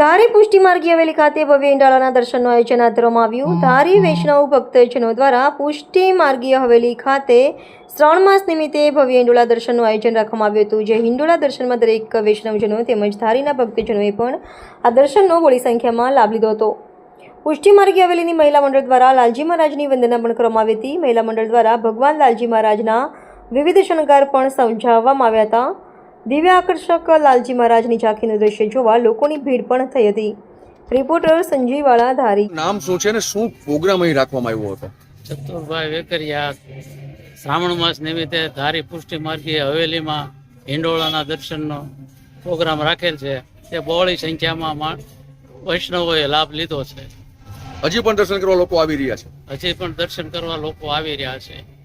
ધારી પુષ્ટિ માર્ગી હવેલી ખાતે ભવ્ય ઇંડાળાના દર્શનનું આયોજન હાથ ધરવામાં આવ્યું ધારી વૈષ્ણવ ભક્તજનો દ્વારા પુષ્ટિ માર્ગીય હવેલી ખાતે શ્રાવણ માસ નિમિત્તે ભવ્ય હિંડોળા દર્શનનું આયોજન રાખવામાં આવ્યું હતું. જે હિંડોળા દર્શનમાં દરેક વૈષ્ણવજનો તેમજ ધારીના ભક્તજનોએ પણ આ દર્શનનો બોડી સંખ્યામાં લાભ લીધો હતો. પુષ્ટિ માર્ગી હવેલીની મહિલા મંડળ દ્વારા લાલજી મહારાજની વંદના પણ કરવામાં આવી હતી. મહિલા મંડળ દ્વારા ભગવાન લાલજી મહારાજના વિવિધ શણગાર પણ સમજાવવામાં આવ્યા હતા. દિવ્ય આકર્ષક લાલજી મહારાજની ઝાંખીનું દ્રશ્ય જોવા લોકોની ભીડ પણ થઈ હતી. રિપોર્ટર સંજીવાળા ધારી નામ શું છે ને શું પ્રોગ્રામ અહીં રાખવામાં આવ્યો હતો? ચતુરભાઈ વેકરિયા શ્રાવણ માસ નિમિત્તે ધારી પુષ્ટિ માર્ગીય હવેલીમાં હિંડોળાના દર્શનનો પ્રોગ્રામ રાખેલ છે. તે બહોળી સંખ્યામાં મા- વૈષ્ણવોએ લાભ લીધો છે. હજી પણ દર્શન કરવા લોકો આવી રહ્યા છે? હજી પણ દર્શન કરવા લોકો આવી રહ્યા છે.